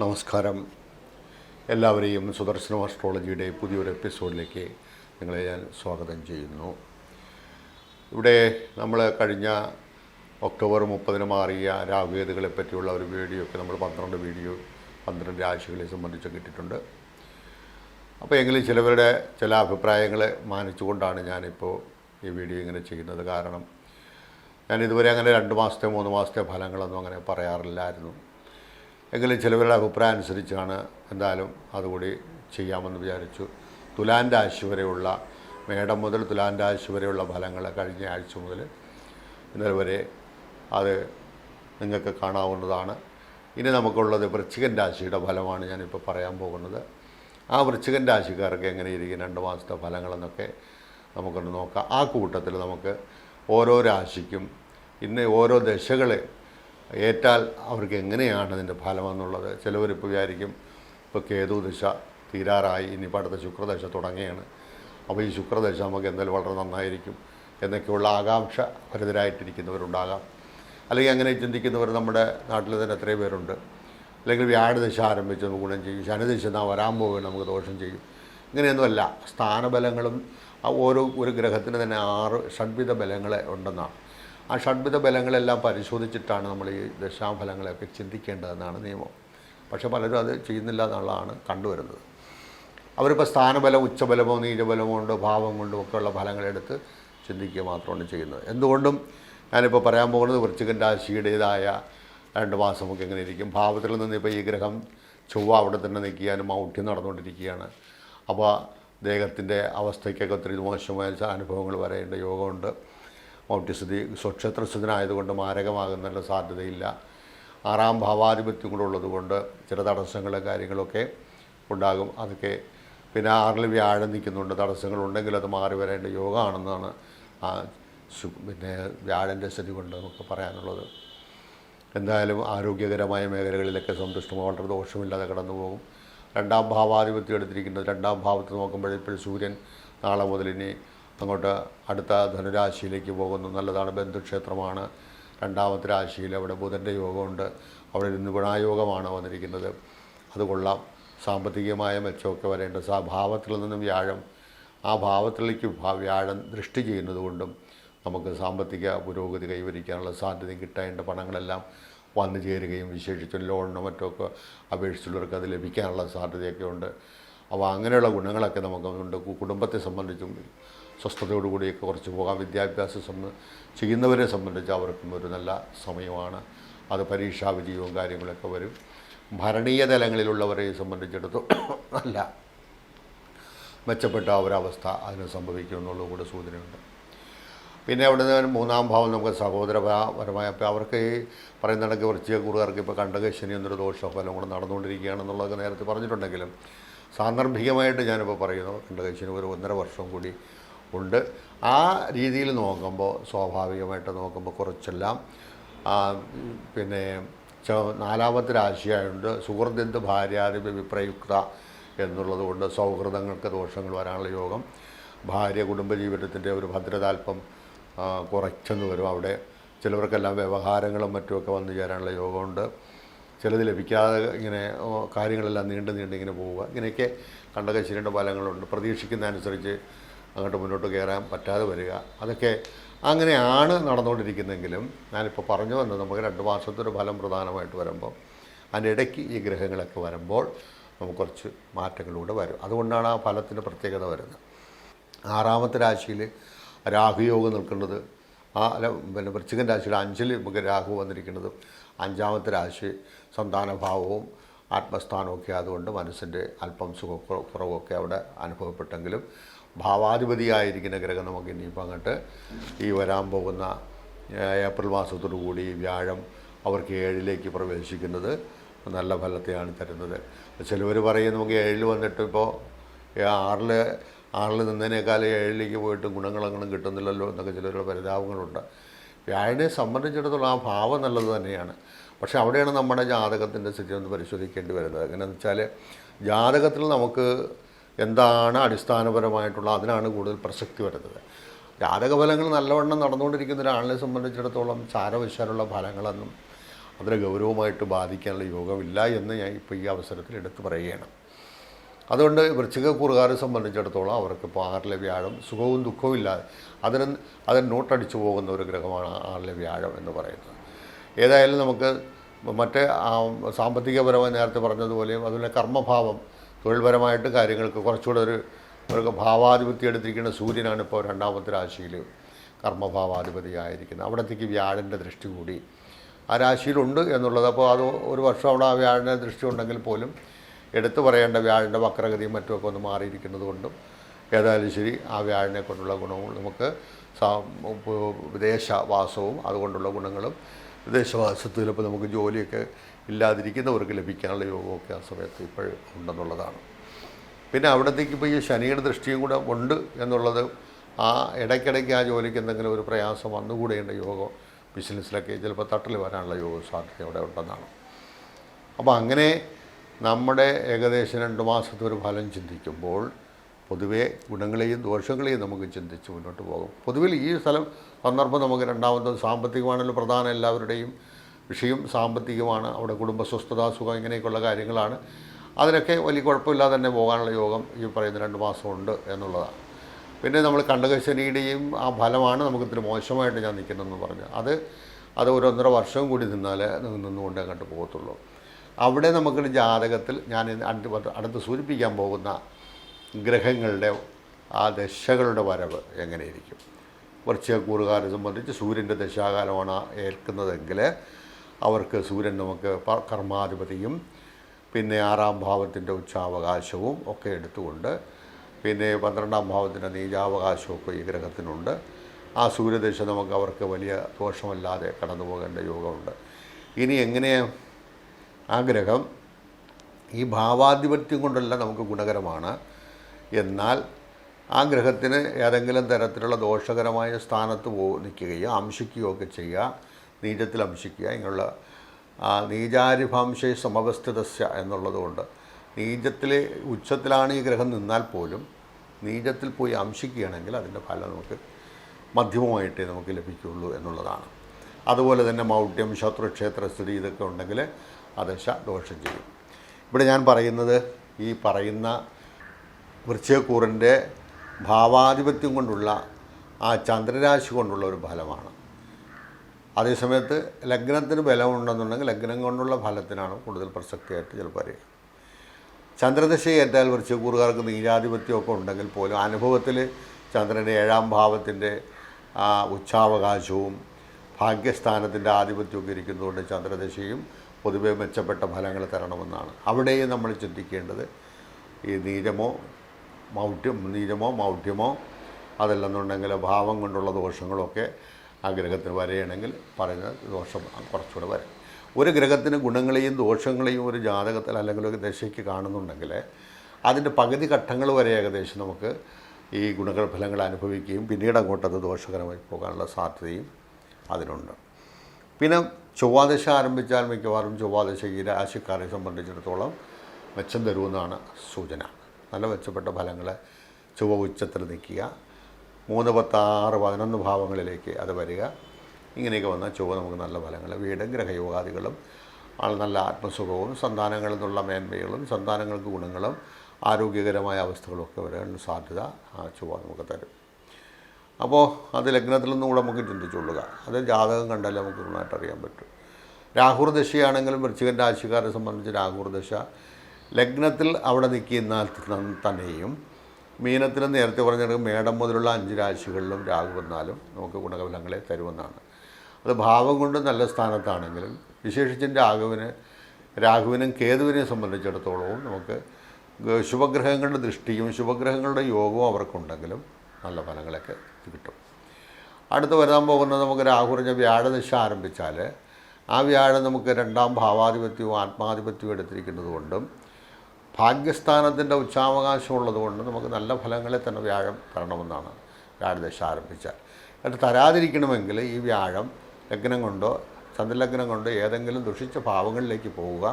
നമസ്കാരം. എല്ലാവരെയും സുദർശനം ആസ്ട്രോളജിയുടെ പുതിയൊരു എപ്പിസോഡിലേക്ക് നിങ്ങളെ ഞാൻ സ്വാഗതം ചെയ്യുന്നു. ഇവിടെ നമ്മൾ കഴിഞ്ഞ ഒക്ടോബർ മുപ്പതിന് മാറിയ രാഹുഗേതുകളെ പറ്റിയുള്ള ഒരു വീഡിയോ ഒക്കെ നമ്മൾ പന്ത്രണ്ട് വീഡിയോ പന്ത്രണ്ട് രാശികളെ സംബന്ധിച്ച് ഇട്ടിട്ടുണ്ട് അപ്പോൾ എങ്കിലും ചിലവരുടെ ചില അഭിപ്രായങ്ങൾ മാനിച്ചുകൊണ്ടാണ് ഞാനിപ്പോൾ ഈ വീഡിയോ ഇങ്ങനെ ചെയ്യുന്നത്. കാരണം ഞാൻ ഇതുവരെ അങ്ങനെ രണ്ട് മാസത്തെ മൂന്ന് മാസത്തെ ഫലങ്ങളൊന്നും അങ്ങനെ പറയാറില്ലായിരുന്നു. എങ്കിലും ചിലവരുടെ അഭിപ്രായം അനുസരിച്ചാണ് എന്തായാലും അതുകൂടി ചെയ്യാമെന്ന് വിചാരിച്ചു. തുലാൻ രാശി വരെയുള്ള മേടം മുതൽ തുലാൻ രാശി വരെയുള്ള ഫലങ്ങൾ കഴിഞ്ഞ ആഴ്ച മുതൽ ഇന്നലെ വരെ അത് നിങ്ങൾക്ക് കാണാവുന്നതാണ്. ഇനി നമുക്കുള്ളത് വൃശ്ചികൻ രാശിയുടെ ഫലമാണ് ഞാനിപ്പോൾ പറയാൻ പോകുന്നത്. ആ വൃശ്ചികൻ രാശിക്കാർക്ക് എങ്ങനെയിരിക്കും രണ്ട് മാസത്തെ ഫലങ്ങളെന്നൊക്കെ നമുക്കൊന്ന് നോക്കാം. ആ കൂട്ടത്തിൽ നമുക്ക് ഓരോ രാശിക്കും ഇന്ന് ഓരോ ദശകൾ ഏറ്റാൽ അവർക്ക് എങ്ങനെയാണ് അതിന്റെ ഫലമെന്നുള്ളത്? ചിലവരിപ്പോൾ വിചാരിക്കും ഇപ്പോൾ കേതു ദിശ തീരാറായി ഇനിയിപ്പോൾ അടുത്ത ശുക്രദശ തുടങ്ങിയാണ് അപ്പോൾ ഈ ശുക്രദശ നമുക്ക് എന്തായാലും വളരെ നന്നായിരിക്കും എന്നൊക്കെയുള്ള ആകാംക്ഷ ഭരിതരായിട്ടിരിക്കുന്നവരുണ്ടാകാം. അല്ലെങ്കിൽ അങ്ങനെ ചിന്തിക്കുന്നവർ നമ്മുടെ നാട്ടിൽ തന്നെ എത്രയും പേരുണ്ട്. അല്ലെങ്കിൽ വ്യാഴദശ ആരംഭിച്ച് നമുക്ക് ഗുണം ചെയ്യും. ശനിദശ എന്നാ വരാൻ പോകുക നമുക്ക് ദോഷം ചെയ്യും. ഇങ്ങനെയൊന്നുമല്ല. സ്ഥാനബലങ്ങളും ഓരോ ഒരു ഗ്രഹത്തിന് തന്നെ ആറ് ഷഡ്വിധ ബലങ്ങളെ ഉണ്ടെന്നാണ്. ആ ഷഡ്വിധ ബലങ്ങളെല്ലാം പരിശോധിച്ചിട്ടാണ് നമ്മൾ ഈ ദശാഫലങ്ങളെയൊക്കെ ചിന്തിക്കേണ്ടതെന്നാണ് നിയമം. പക്ഷേ പലരും അത് ചെയ്യുന്നില്ല എന്നുള്ളതാണ് കണ്ടുവരുന്നത്. അവരിപ്പോൾ സ്ഥാനബലം ഉച്ചബലമോ നീചബലമോ കൊണ്ടോ ഭാവം കൊണ്ടോ ഒക്കെയുള്ള ഫലങ്ങളെടുത്ത് ചിന്തിക്കുക മാത്രമാണ് ചെയ്യുന്നത്. എന്തുകൊണ്ടും ഞാനിപ്പോൾ പറയാൻ പോകുന്നത് വൃശ്ചികൻ രാശിയുടേതായ രണ്ട് മാസമൊക്കെ എങ്ങനെ ഇരിക്കും. ഭാവത്തിൽ നിന്ന് ഇപ്പോൾ ഈ ഗ്രഹം ചൊവ്വ അവിടെ തന്നെ നിൽക്കാനും മൗഢ്യം നടന്നുകൊണ്ടിരിക്കുകയാണ്. അപ്പോൾ ദേഹത്തിന്റെ അവസ്ഥയ്ക്കൊക്കെ ഒത്തിരി മോശമായ അനുഭവങ്ങൾ വരേണ്ട യോഗമുണ്ട്. മൗഢ്യസ്ഥിതി സ്വക്ഷേത്രസ്ഥിതനായതുകൊണ്ട് മാരകമാകുന്നതിനുള്ള സാധ്യതയില്ല. ആറാം ഭാവാധിപത്യം കൂടെ ഉള്ളതുകൊണ്ട് ചില തടസ്സങ്ങളും കാര്യങ്ങളൊക്കെ ഉണ്ടാകും. അതൊക്കെ പിന്നെ ആറിൽ വ്യാഴം നിൽക്കുന്നുണ്ട്. തടസ്സങ്ങളുണ്ടെങ്കിൽ അത് മാറി വരേണ്ട യോഗമാണെന്നാണ് ആ പിന്നെ വ്യാഴന്റെ സ്ഥിതി കൊണ്ട് നമുക്ക് പറയാനുള്ളത്. എന്തായാലും ആരോഗ്യകരമായ മേഖലകളിലൊക്കെ സന്തുഷ്ടം വളരെ ദോഷമില്ലാതെ കടന്നു പോകും. രണ്ടാം ഭാവാധിപത്യം എടുത്തിരിക്കുന്നത് രണ്ടാം ഭാവത്ത് നോക്കുമ്പോഴിപ്പോൾ സൂര്യൻ നാളെ മുതൽ ഇനി അങ്ങോട്ട് അടുത്ത ധനുരാശിയിലേക്ക് പോകുന്നു. നല്ലതാണ് ബന്ധുക്ഷേത്രമാണ്. രണ്ടാമത്തെ രാശിയിൽ അവിടെ ബുധന്റെ യോഗമുണ്ട്. അവിടെ ഒരു നിപുണായോഗമാണ് വന്നിരിക്കുന്നത്. അത് കൊള്ളാം. സാമ്പത്തികമായ മെച്ചമൊക്കെ വരേണ്ട സാ ഭാവത്തിൽ നിന്നും വ്യാഴം ആ ഭാവത്തിലേക്ക് വ്യാഴം ദൃഷ്ടി ചെയ്യുന്നത് കൊണ്ടും നമുക്ക് സാമ്പത്തിക പുരോഗതി കൈവരിക്കാനുള്ള സാധ്യത കിട്ടേണ്ട പണങ്ങളെല്ലാം വന്നു ചേരുകയും വിശേഷിച്ചും ലോണിനോ മറ്റോ ഒക്കെ അപേക്ഷിച്ചുള്ളവർക്ക് അത് ലഭിക്കാനുള്ള സാധ്യതയൊക്കെ ഉണ്ട്. അപ്പോൾ അങ്ങനെയുള്ള ഗുണങ്ങളൊക്കെ നമുക്കുണ്ട്. കുടുംബത്തെ സംബന്ധിച്ചും സ്വസ്ഥതയോടുകൂടിയൊക്കെ കുറച്ച് പോകാം. വിദ്യാഭ്യാസം സംബന്ധ ചെയ്യുന്നവരെ സംബന്ധിച്ച് അവർക്കും ഒരു നല്ല സമയമാണ്. അത് പരീക്ഷാ വിജയവും കാര്യങ്ങളൊക്കെ വരും. ഭരണീയ തലങ്ങളിലുള്ളവരെ സംബന്ധിച്ചിടത്തോളം നല്ല മെച്ചപ്പെട്ട ഒരവസ്ഥ അതിന് സംഭവിക്കും എന്നുള്ളത് കൂടെ സൂചനയുണ്ട്. പിന്നെ അവിടെ നിന്ന് മൂന്നാം ഭാവം നമുക്ക് സഹോദരപരമായ അപ്പോൾ അവർക്ക് ഈ പറയുന്ന കണക്ക് വൃശ്ചിക കൂറുകാർക്ക് ഇപ്പോൾ കണ്ടകശനി എന്നൊരു ദോഷഫലം കൂടെ നടന്നുകൊണ്ടിരിക്കുകയാണെന്നുള്ളതൊക്കെ നേരത്തെ പറഞ്ഞിട്ടുണ്ടെങ്കിലും സാന്ദർഭികമായിട്ട് ഞാനിപ്പോൾ പറയുന്നു. കണ്ടകശനി ഒരു ഒന്നര വർഷം കൂടി ഉണ്ട്. ആ രീതിയിൽ നോക്കുമ്പോൾ സ്വാഭാവികമായിട്ട് നോക്കുമ്പോൾ കുറച്ചെല്ലാം പിന്നെ നാലാമത്തെ രാശിയായുണ്ട് സുഹൃത്തിന്റെ ഭാര്യാധിപ വിപ്രയുക്ത എന്നുള്ളത് കൊണ്ട് സൗഹൃദങ്ങൾക്ക് ദോഷങ്ങൾ വരാനുള്ള യോഗം. ഭാര്യ കുടുംബജീവിതത്തിന്റെ ഒരു ഭദ്രതാൽപ്പം കുറച്ചെന്ന് വരും അവിടെ. ചിലവർക്കെല്ലാം വ്യവഹാരങ്ങളും മറ്റുമൊക്കെ വന്നു ചേരാനുള്ള യോഗമുണ്ട്. ചിലത് ലഭിക്കാതെ ഇങ്ങനെ കാര്യങ്ങളെല്ലാം നീണ്ട് നീണ്ട് ഇങ്ങനെ പോവുക. ഇങ്ങനെയൊക്കെ കണ്ടകശിരേണ്ട ഫലങ്ങളുണ്ട് പ്രതീക്ഷിക്കുന്ന അനുസരിച്ച് അങ്ങോട്ട് മുന്നോട്ട് കയറാൻ പറ്റാതെ വരിക. അതൊക്കെ അങ്ങനെയാണ് നടന്നുകൊണ്ടിരിക്കുന്നതെങ്കിലും ഞാനിപ്പോൾ പറഞ്ഞു വന്നത് നമുക്ക് രണ്ട് മാസത്തെ ഒരു ഫലം പ്രധാനമായിട്ട് വരുമ്പോൾ അതിന്റെ ഇടയ്ക്ക് ഈ ഗ്രഹങ്ങളൊക്കെ വരുമ്പോൾ നമുക്ക് കുറച്ച് മാറ്റങ്ങളിലൂടെ വരും. അതുകൊണ്ടാണ് ആ ഫലത്തിന്റെ പ്രത്യേകത വരുന്നത്. ആറാമത്തെ രാശിയിൽ രാഹുയോഗം നിൽക്കുന്നത് ആ പിന്നെ വൃശ്ചികൻ രാശിയുടെ അഞ്ചിൽ നമുക്ക് രാഹു വന്നിരിക്കുന്നതും. അഞ്ചാമത്തെ രാശി സന്താനഭാവവും ആത്മസ്ഥാനമൊക്കെ ആയതുകൊണ്ട് മനസ്സിന്റെ അല്പം സുഖ കുറവൊക്കെ അവിടെ അനുഭവപ്പെട്ടെങ്കിലും ഭാവാധിപതിയായിരിക്കുന്ന ഗ്രഹം നമുക്ക് ഇനിയിപ്പോൾ അങ്ങോട്ട് ഈ വരാൻ പോകുന്ന ഏപ്രിൽ മാസത്തോടു കൂടി വ്യാഴം അവർക്ക് ഏഴിലേക്ക് പ്രവേശിക്കുന്നത് നല്ല ഫലത്തെയാണ് തരുന്നത്. ചിലവർ പറയും നമുക്ക് ഏഴിൽ വന്നിട്ട് ഇപ്പോൾ ആറിൽ ആറിൽ നിന്നതിനേക്കാൾ ഏഴിലേക്ക് പോയിട്ട് ഗുണങ്ങളങ്ങനെ കിട്ടുന്നില്ലല്ലോ എന്നൊക്കെ ചിലരുടെ പരിതാപങ്ങളുണ്ട്. വ്യാഴനെ സംബന്ധിച്ചിടത്തോളം ആ ഭാവം നല്ലത് തന്നെയാണ്. പക്ഷേ അവിടെയാണ് നമ്മുടെ ജാതകത്തിന്റെ സ്ഥിതി ഒന്ന് പരിശോധിക്കേണ്ടി വരുന്നത്. എങ്ങനെയെന്ന് വെച്ചാൽ ജാതകത്തിൽ നമുക്ക് എന്താണ് അടിസ്ഥാനപരമായിട്ടുള്ള അതിനാണ് കൂടുതൽ പ്രസക്തി വരുന്നത്. ജാതകഫലങ്ങൾ നല്ലവണ്ണം നടന്നുകൊണ്ടിരിക്കുന്ന ഒരാളിനെ സംബന്ധിച്ചിടത്തോളം ചാരവശാലുള്ള ഫലങ്ങളൊന്നും അതിനെ ഗൗരവമായിട്ട് ബാധിക്കാനുള്ള യോഗമില്ല എന്ന് ഞാൻ ഇപ്പോൾ ഈ അവസരത്തിൽ എടുത്തു പറയുകയാണ്. അതുകൊണ്ട് വൃശ്ചികക്കൂറുകാരെ സംബന്ധിച്ചിടത്തോളം അവർക്കിപ്പോൾ ആറിലെ വ്യാഴം സുഖവും ദുഃഖവും ഇല്ലാതെ അതിന് അതിന് നോട്ടടിച്ചു പോകുന്ന ഒരു ഗ്രഹമാണ് ആറിലെ വ്യാഴം എന്ന് പറയുന്നത്. ഏതായാലും നമുക്ക് മറ്റേ സാമ്പത്തികപരമായി നേരത്തെ പറഞ്ഞതുപോലെയും അതുപോലെ കർമ്മഭാവം തൊഴിൽപരമായിട്ട് കാര്യങ്ങൾക്ക് കുറച്ചുകൂടെ ഒരു അവർക്ക് ഭാവാധിപത്യം എടുത്തിരിക്കുന്ന സൂര്യനാണ് ഇപ്പോൾ രണ്ടാമത്തെ രാശിയിൽ കർമ്മഭാവാധിപതിയായിരിക്കുന്നത്. അവിടത്തേക്ക് വ്യാഴന്റെ ദൃഷ്ടി കൂടി. ആ രാശിയിലുണ്ട് എന്നുള്ളത് അപ്പോൾ അത് ഒരു വർഷം അവിടെ ആ വ്യാഴന്റെ ദൃഷ്ടി ഉണ്ടെങ്കിൽ പോലും എടുത്തു പറയേണ്ട വ്യാഴന്റെ വക്രഗതിയും മറ്റുമൊക്കെ ഒന്ന് മാറിയിരിക്കുന്നത് കൊണ്ടും ഏതായാലും ശരി ആ വ്യാഴനെ കൊണ്ടുള്ള ഗുണവും നമുക്ക് വിദേശവാസവും അതുകൊണ്ടുള്ള ഗുണങ്ങളും വിദേശവാസത്തിൽ ഇപ്പോൾ നമുക്ക് ജോലിയൊക്കെ ഇല്ലാതിരിക്കുന്നവർക്ക് ലഭിക്കാനുള്ള യോഗമൊക്കെ ആ സമയത്ത് ഇപ്പോഴും ഉണ്ടെന്നുള്ളതാണ്. പിന്നെ അവിടത്തേക്ക് ഇപ്പോൾ ഈ ശനിയുടെ ദൃഷ്ടിയും കൂടെ ഉണ്ട് എന്നുള്ളത് ആ ഇടയ്ക്കിടയ്ക്ക് ആ ജോലിക്ക് എന്തെങ്കിലും ഒരു പ്രയാസം വന്നുകൂടേണ്ട യോഗം ബിസിനസ്സിലൊക്കെ ചിലപ്പോൾ തട്ടൽ വരാനുള്ള യോഗ സാധ്യത അവിടെ ഉണ്ടെന്നാണ്. അപ്പോൾ അങ്ങനെ നമ്മുടെ ഏകദേശം രണ്ട് മാസത്തെ ഒരു ഫലം ചിന്തിക്കുമ്പോൾ പൊതുവേ ഗുണങ്ങളെയും ദോഷങ്ങളെയും നമുക്ക് ചിന്തിച്ച് മുന്നോട്ട് പോകും. പൊതുവിൽ ഈ സ്ഥലം സന്ദർഭം നമുക്ക് രണ്ടാമത് സാമ്പത്തികമാണല്ലോ പ്രധാന എല്ലാവരുടെയും വിഷയം. സാമ്പത്തികമാണ് അവിടെ കുടുംബ സ്വസ്ഥത സുഖം ഇങ്ങനെയൊക്കെയുള്ള കാര്യങ്ങളാണ്. അതിനൊക്കെ വലിയ കുഴപ്പമില്ലാതെ തന്നെ പോകാനുള്ള യോഗം ഈ പറയുന്ന രണ്ട് മാസമുണ്ട് എന്നുള്ളതാണ്. പിന്നെ നമ്മൾ കണ്ടകശനിയുടെയും ആ ഫലമാണ് നമുക്ക് ഇത്തിരി മോശമായിട്ട് ഞാൻ നിൽക്കുന്നതെന്ന് പറഞ്ഞു അത് അത് ഒരു ഒന്നര വർഷം കൂടി നിന്നാലേ നിന്നുകൊണ്ടേ അങ്ങോട്ട് പോകത്തുള്ളൂ. അവിടെ നമുക്ക് ജാതകത്തിൽ ഞാൻ അടുത്ത് സൂചിപ്പിക്കാൻ പോകുന്ന ഗ്രഹങ്ങളുടെ ആ ദശകളുടെ വരവ് എങ്ങനെയിരിക്കും? വൃശ്ചികക്കൂറുകാരെ സംബന്ധിച്ച് സൂര്യന്റെ ദശാകാലമാണ് ഏൽക്കുന്നതെങ്കിൽ അവർക്ക് സൂര്യൻ നമുക്ക് കർമാധിപതിയും പിന്നെ ആറാം ഭാവത്തിന്റെ ഉച്ചാവകാശവും ഒക്കെ എടുത്തുകൊണ്ട് പിന്നെ പന്ത്രണ്ടാം ഭാവത്തിന്റെ നീചാവകാശമൊക്കെ ഈ ഗ്രഹത്തിനുണ്ട്. ആ സൂര്യദശ നമുക്ക് അവർക്ക് വലിയ ദോഷമല്ലാതെ കടന്നു പോകേണ്ട യോഗമുണ്ട്. ഇനി എങ്ങനെയാണ് ആ ഗ്രഹം ഈ ഭാവാധിപത്യം കൊണ്ടല്ല നമുക്ക് ഗുണകരമാണ്. എന്നാൽ ആ ഗ്രഹത്തിന് ഏതെങ്കിലും തരത്തിലുള്ള ദോഷകരമായ സ്ഥാനത്ത് പോ നിൽക്കുകയോ അംശിക്കുകയോ ഒക്കെ ചെയ്യുക നീചത്തിൽ അംശിക്കുക ഇങ്ങനെയുള്ള നീചാരിഭാംശ സമവസ്ഥിതസ്യ എന്നുള്ളതുകൊണ്ട് നീചത്തിൽ ഉച്ചത്തിലാണ് ഈ ഗ്രഹം നിന്നാൽ പോലും നീചത്തിൽ പോയി അംശിക്കുകയാണെങ്കിൽ അതിന്റെ ഫലം നമുക്ക് മധ്യമമായിട്ടേ നമുക്ക് ലഭിക്കുകയുള്ളൂ എന്നുള്ളതാണ്. അതുപോലെ തന്നെ മൗഢ്യം ശത്രുക്ഷേത്ര സ്ഥിതി ഇതൊക്കെ ഉണ്ടെങ്കിൽ ശ ദോഷം ചെയ്യും. ഇവിടെ ഞാൻ പറയുന്നത് ഈ പറയുന്ന വൃശ്ചയക്കൂറിന്റെ ഭാവാധിപത്യം കൊണ്ടുള്ള ആ ചന്ദ്രരാശി കൊണ്ടുള്ള ഒരു ഫലമാണ്. അതേസമയത്ത് ലഗ്നത്തിന് ബലമുണ്ടെന്നുണ്ടെങ്കിൽ ലഗ്നം കൊണ്ടുള്ള ഫലത്തിനാണ് കൂടുതൽ പ്രസക്തിയായിട്ട് ചിലപ്പോൾ അറിയുക ചന്ദ്രദശ ഏറ്റാൽ വൃശ്ചകൂറുകാർക്ക് നീരാധിപത്യമൊക്കെ ഉണ്ടെങ്കിൽ പോലും അനുഭവത്തിൽ ചന്ദ്രന്റെ ഏഴാം ഭാവത്തിന്റെ ആ ഉച്ചാവകാശവും ഭാഗ്യസ്ഥാനത്തിന്റെ ആധിപത്യമൊക്കെ ഇരിക്കുന്നതുകൊണ്ട് ചന്ദ്രദശയും പൊതുവെ മെച്ചപ്പെട്ട ഫലങ്ങൾ തരണമെന്നാണ്. അവിടെയും നമ്മൾ ചിന്തിക്കേണ്ടത് ഈ നീരമോ മൗഢ്യം നീരമോ മൗഢ്യമോ അതല്ലെന്നുണ്ടെങ്കിൽ ഭാവം കൊണ്ടുള്ള ദോഷങ്ങളൊക്കെ ആ ഗ്രഹത്തിന് വരെയാണെങ്കിൽ പറയുന്ന ദോഷം കുറച്ചുകൂടെ വരും. ഒരു ഗ്രഹത്തിന് ഗുണങ്ങളെയും ദോഷങ്ങളെയും ഒരു ജാതകത്തിൽ അല്ലെങ്കിൽ ഒരു ദശയ്ക്ക് കാണുന്നുണ്ടെങ്കിൽ അതിന്റെ പകുതി ഘട്ടങ്ങൾ വരെ ഏകദേശം നമുക്ക് ഈ ഗുണങ്ങൾ ഫലങ്ങൾ അനുഭവിക്കുകയും പിന്നീട് അങ്ങോട്ടത് ദോഷകരമായി പോകാനുള്ള സാധ്യതയും അതിനുണ്ട്. പിന്നെ ചൊവ്വാദശ ആരംഭിച്ചാൽ മിക്കവാറും ചൊവ്വാദശ ഈ രാശിക്കാരെ സംബന്ധിച്ചിടത്തോളം മെച്ചം തരുമെന്നാണ് സൂചന. നല്ല മെച്ചപ്പെട്ട ഫലങ്ങൾ ചൊവ്വ ഉച്ചത്തിൽ നിൽക്കുക. മൂന്ന് പത്ത് ആറ് പതിനൊന്ന് ഭാവങ്ങളിലേക്ക് അത് വരിക. ഇങ്ങനെയൊക്കെ വന്നാൽ ചൊവ്വ നമുക്ക് നല്ല ഫലങ്ങൾ. വീട് ഗ്രഹയോഗാദികളും നല്ല ആത്മസുഖവും സന്താനങ്ങളിൽ നിന്നുള്ള മേന്മകളും സന്താനങ്ങൾക്ക് ഗുണങ്ങളും ആരോഗ്യകരമായ അവസ്ഥകളൊക്കെ വരാനുള്ള സാധ്യത ആ ചൊവ്വ നമുക്ക് തരും. അപ്പോൾ അത് ലഗ്നത്തിൽ നിന്നും കൂടെ നമുക്ക് ചിന്തിച്ചുകൊള്ളുക. അത് ജാതകം കണ്ടാലേ നമുക്ക് നന്നായിട്ട് അറിയാൻ പറ്റും. രാഹുർ ദശയാണെങ്കിലും വൃശ്ചികൻ രാശിക്കാരെ സംബന്ധിച്ച് രാഹുർ ദശ. ലഗ്നത്തിൽ അവിടെ നിൽക്കുന്ന തന്നെയും. മീനത്തിൽ നേരത്തെ പറഞ്ഞിട്ട് മേടം മുതലുള്ള അഞ്ച് രാശികളിലും രാഹു വന്നാലും നമുക്ക് ഗുണഫലങ്ങളെ തരുമെന്നാണ്. അത് ഭാവം കൊണ്ട് നല്ല സ്ഥാനത്താണെങ്കിലും വിശേഷിച്ചും രാഘുവിന് രാഹുവിനും കേതുവിനെ സംബന്ധിച്ചിടത്തോളവും നമുക്ക് ശുഭഗ്രഹങ്ങളുടെ ദൃഷ്ടിയും ശുഭഗ്രഹങ്ങളുടെ യോഗവും അവർക്കുണ്ടെങ്കിലും നല്ല ഫലങ്ങളൊക്കെ കിട്ടും. അടുത്ത് വരാൻ പോകുന്നത് നമുക്ക് രാഹുറിഞ്ഞ വ്യാഴദശ ആരംഭിച്ചാൽ ആ വ്യാഴം നമുക്ക് രണ്ടാം ഭാവാധിപത്യവും ആത്മാധിപത്യവും എടുത്തിരിക്കുന്നത് കൊണ്ടും ഭാഗ്യസ്ഥാനത്തിന്റെ ഉച്ചാവകാശം ഉള്ളതുകൊണ്ട് നമുക്ക് നല്ല ഫലങ്ങളെ തന്നെ വ്യാഴം തരണമെന്നാണ് വ്യാഴദശ ആരംഭിച്ചാൽ എന്നിട്ട് തരാതിരിക്കണമെങ്കിൽ ഈ വ്യാഴം ലഗ്നം കൊണ്ടോ ചന്ദ്രലഗ്നം കൊണ്ടോ ഏതെങ്കിലും ദുഷിച്ച ഭാവങ്ങളിലേക്ക് പോവുക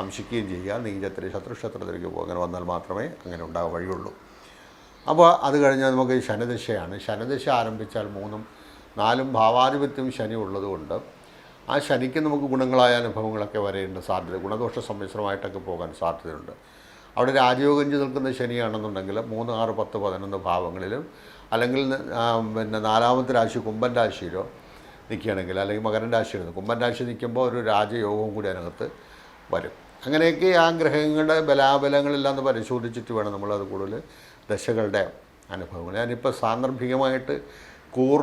അംശിക്കുകയും ചെയ്യുക നീചത്തിൽ ശത്രുക്ഷത്രത്തിലേക്ക് പോകുക അങ്ങനെ വന്നാൽ മാത്രമേ അങ്ങനെ ഉണ്ടാകാൻ വഴിയുള്ളൂ. അപ്പോൾ അത് കഴിഞ്ഞാൽ നമുക്ക് ശനിദശയാണ്. ശനിദശ ആരംഭിച്ചാൽ മൂന്നും നാലും ഭാവാധിപത്യം ശനി ഉള്ളതുകൊണ്ട് ആ ശനിക്ക് നമുക്ക് ഗുണങ്ങളായ അനുഭവങ്ങളൊക്കെ വരേണ്ട സാധ്യത ഗുണദോഷ സമ്മിശ്രമായിട്ടൊക്കെ പോകാൻ സാധ്യതയുണ്ട്. അവിടെ രാജയോഗം ചെയ്ത് നിൽക്കുന്ന ശനിയാണെന്നുണ്ടെങ്കിൽ മൂന്ന് ആറ് പത്ത് പതിനൊന്ന് ഭാവങ്ങളിലും അല്ലെങ്കിൽ പിന്നെ നാലാമത്തെ രാശി കുംഭൻ രാശിയിലോ നിൽക്കുകയാണെങ്കിൽ അല്ലെങ്കിൽ മകരൻ രാശിയിൽ കുംഭൻ രാശി നിൽക്കുമ്പോൾ ഒരു രാജയോഗവും കൂടി അതിനകത്ത് വരും. അങ്ങനെയൊക്കെ ആ ഗ്രഹങ്ങളുടെ ബലാബലങ്ങളെല്ലാം ഒന്ന് പരിശോധിച്ചിട്ട് വേണം നമ്മളത് കൂടുതൽ ദശകളുടെ അനുഭവങ്ങൾ. ഞാനിപ്പോൾ സാന്ദർഭികമായിട്ട് കൂർ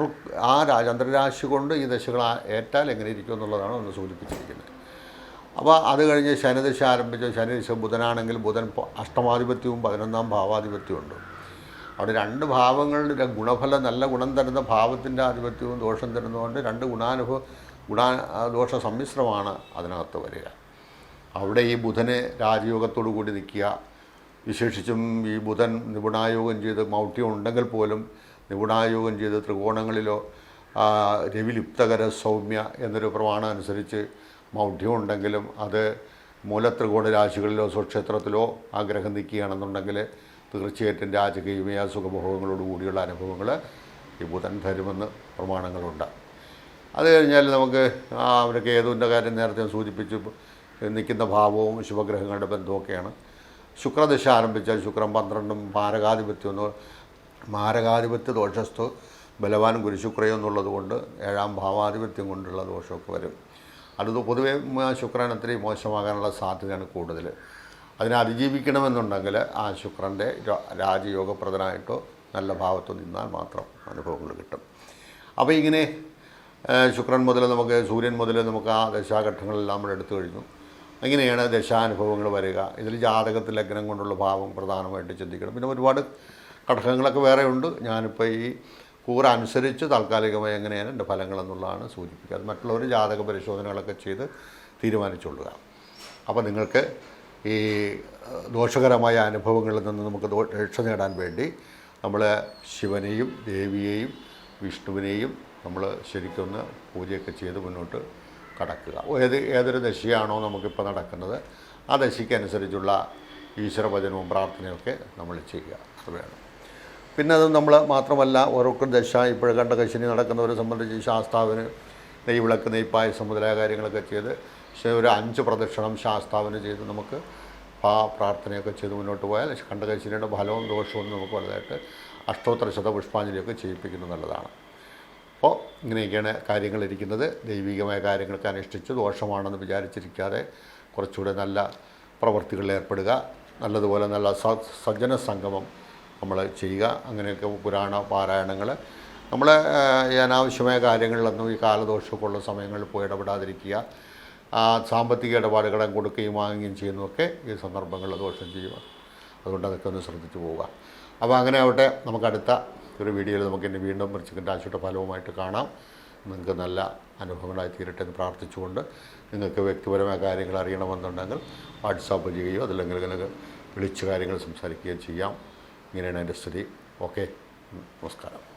ആ ചന്ദ്രരാശി കൊണ്ട് ഈ ദശകൾ ഏറ്റാൽ എങ്ങനെ ഇരിക്കും എന്നുള്ളതാണ് ഒന്ന് സൂചിപ്പിച്ചിരിക്കുന്നത്. അപ്പോൾ അത് കഴിഞ്ഞ് ശനിദശ ആരംഭിച്ച ശനിദശ ബുധനാണെങ്കിൽ ബുധൻ അഷ്ടമാധിപത്യവും പതിനൊന്നാം ഭാവാധിപത്യവും ഉണ്ട്. അവിടെ രണ്ട് ഭാവങ്ങളുടെ ഗുണഫലം നല്ല ഗുണം തരുന്ന ഭാവത്തിന്റെ ആധിപത്യവും ദോഷം തരുന്നതുകൊണ്ട് രണ്ട് ഗുണാനുഭവ ഗുണ ദോഷ സമ്മിശ്രമാണ് അതിനകത്ത് വരിക. അവിടെ ഈ ബുധന് രാജയോഗത്തോടു കൂടി നിൽക്കുക വിശേഷിച്ചും ഈ ബുധൻ നിപുണായോഗം ചെയ്ത് മൗഢ്യം ഉണ്ടെങ്കിൽ പോലും നിപുണായോഗം ചെയ്ത് ത്രികോണങ്ങളിലോ രവിലിപ്തകര സൗമ്യ എന്നൊരു പ്രമാണം അനുസരിച്ച് മൗഢ്യം ഉണ്ടെങ്കിലും അത് മൂലത്രികോണ രാശികളിലോ സ്വക്ഷേത്രത്തിലോ ആ ഗ്രഹം നിൽക്കുകയാണെന്നുണ്ടെങ്കിൽ തീർച്ചയായിട്ടും രാജകീയമായ സുഖഭോഗങ്ങളോട് കൂടിയുള്ള അനുഭവങ്ങൾ ഈ ബുധൻ തരുമെന്ന് പ്രമാണങ്ങളുണ്ട്. അത് കഴിഞ്ഞാൽ നമുക്ക് അവരൊക്കെ ഏതുവിന്റെ കാര്യം നേരത്തെ സൂചിപ്പിച്ചു നിൽക്കുന്ന ഭാവവും ശുഭഗ്രഹങ്ങളുടെ ബന്ധമൊക്കെയാണ് ശുക്രദശ ആരംഭിച്ചാൽ ശുക്രൻ പന്ത്രണ്ടും മാരകാധിപത്യം എന്ന് മാരകാധിപത്യ ദോഷസ്ഥ ബലവാൻ ഗുരുശുക്രയോ എന്നുള്ളത് കൊണ്ട് ഏഴാം ഭാവാധിപത്യം കൊണ്ടുള്ള ദോഷമൊക്കെ വരും. അത് പൊതുവേ ശുക്രൻ അത്രയും മോശമാകാനുള്ള സാധ്യതയാണ് കൂടുതൽ അതിനെ അതിജീവിക്കണമെന്നുണ്ടെങ്കിൽ ആ ശുക്രന്റെ രാജയോഗപ്രദനായിട്ടോ നല്ല ഭാവത്തോ നിന്നാൽ മാത്രം അനുഭവങ്ങൾ കിട്ടും. അപ്പോൾ ഇങ്ങനെ ശുക്രൻ മുതൽ നമുക്ക് സൂര്യൻ മുതൽ നമുക്ക് ആ ദശാഘട്ടങ്ങളെല്ലാം നമ്മൾ എടുത്തു കഴിഞ്ഞു. അങ്ങനെയാണ് ദശാനുഭവങ്ങൾ വരിക? ഇതിൽ ജാതകത്തിൽ ലഗ്നം കൊണ്ടുള്ള ഭാവം പ്രധാനമായിട്ട് ചിന്തിക്കണം. പിന്നെ ഒരുപാട് ഘടകങ്ങളൊക്കെ വേറെ ഉണ്ട് ഞാനിപ്പോൾ ഈ കൂറ അനുസരിച്ച് താൽക്കാലികമായി എങ്ങനെയാണ് എന്റെ ഫലങ്ങളെന്നുള്ളതാണ് സൂചിപ്പിക്കുക അത് മറ്റുള്ളവർ ജാതക പരിശോധനകളൊക്കെ ചെയ്ത് തീരുമാനിച്ചുകൊള്ളുക. അപ്പോൾ നിങ്ങൾക്ക് ഈ ദോഷകരമായ അനുഭവങ്ങളിൽ നിന്ന് നമുക്ക് രക്ഷ നേടാൻ വേണ്ടി നമ്മൾ ശിവനെയും ദേവിയെയും വിഷ്ണുവിനെയും നമ്മൾ ശരിക്കൊന്ന് പൂജയൊക്കെ ചെയ്ത് മുന്നോട്ട് കടക്കുക. ഏത് ഏതൊരു ദശയാണോ നമുക്കിപ്പോൾ നടക്കുന്നത് ആ ദശയ്ക്കനുസരിച്ചുള്ള ഈശ്വരഭജനവും പ്രാർത്ഥനയൊക്കെ നമ്മൾ ചെയ്യുക. അത് വേണം. പിന്നെ അത് നമ്മൾ മാത്രമല്ല ഓരോരുത്തർ ദശ ഇപ്പോൾ കണ്ടകശിനി നടക്കുന്നവരെ സംബന്ധിച്ച് ശാസ്താവിന് നെയ്വിളക്ക് നെയ്പ്പായസം മുതലായ കാര്യങ്ങളൊക്കെ ചെയ്ത് ഒരു അഞ്ച് പ്രദക്ഷിണം ശാസ്താവിന് ചെയ്ത് നമുക്ക് ആ പ്രാർത്ഥനയൊക്കെ ചെയ്ത് മുന്നോട്ട് പോയാൽ കണ്ടകശിനിയുടെ ഫലവും ദോഷവും നമുക്ക് വലുതായിട്ട് അഷ്ടോത്തര ശത പുഷ്പാഞ്ജലിയൊക്കെ ചെയ്യിപ്പിക്കുന്നത് നല്ലതാണ്. അപ്പോൾ ഇങ്ങനെയൊക്കെയാണ് കാര്യങ്ങൾ ഇരിക്കുന്നത് ദൈവികമായ കാര്യങ്ങളൊക്കെ അനുഷ്ഠിച്ച് ദോഷമാണെന്ന് വിചാരിച്ചിരിക്കാതെ കുറച്ചുകൂടെ നല്ല പ്രവൃത്തികളിൽ ഏർപ്പെടുക നല്ലതുപോലെ നല്ല സ സജ്ജന സംഗമം നമ്മൾ ചെയ്യുക അങ്ങനെയൊക്കെ പുരാണ പാരായണങ്ങൾ നമ്മൾ അനാവശ്യമായ കാര്യങ്ങളിലൊന്നും ഈ കാലദോഷമൊക്കെയുള്ള സമയങ്ങളിൽ പോയി ഇടപെടാതിരിക്കുക സാമ്പത്തിക ഇടപാടുകളും കൊടുക്കുകയും വാങ്ങുകയും ചെയ്യുന്നതൊക്കെ ഈ സന്ദർഭങ്ങളിൽ ദോഷം ചെയ്യുക. അതുകൊണ്ട് അതൊക്കെ ഒന്ന് ശ്രദ്ധിച്ചു പോവുക. അപ്പോൾ അങ്ങനെ ആവട്ടെ നമുക്ക് അടുത്ത ഒരു വീഡിയോയിൽ നമുക്ക് ഇനി വീണ്ടും വൃശ്ചികൻ രാശിയുടെ ഫലവുമായിട്ട് കാണാം. നിങ്ങൾക്ക് നല്ല അനുഭവങ്ങളായി തീരട്ടെ എന്ന് പ്രാർത്ഥിച്ചുകൊണ്ട് നിങ്ങൾക്ക് വ്യക്തിപരമായ കാര്യങ്ങൾ അറിയണമെന്നുണ്ടെങ്കിൽ വാട്സാപ്പ് ചെയ്യുകയോ അതല്ലെങ്കിൽ നിങ്ങൾക്ക് വിളിച്ച് കാര്യങ്ങൾ സംസാരിക്കുകയോ ചെയ്യാം. ഇങ്ങനെയാണ് എന്റെ സ്ഥിതി. ഓക്കെ. നമസ്കാരം.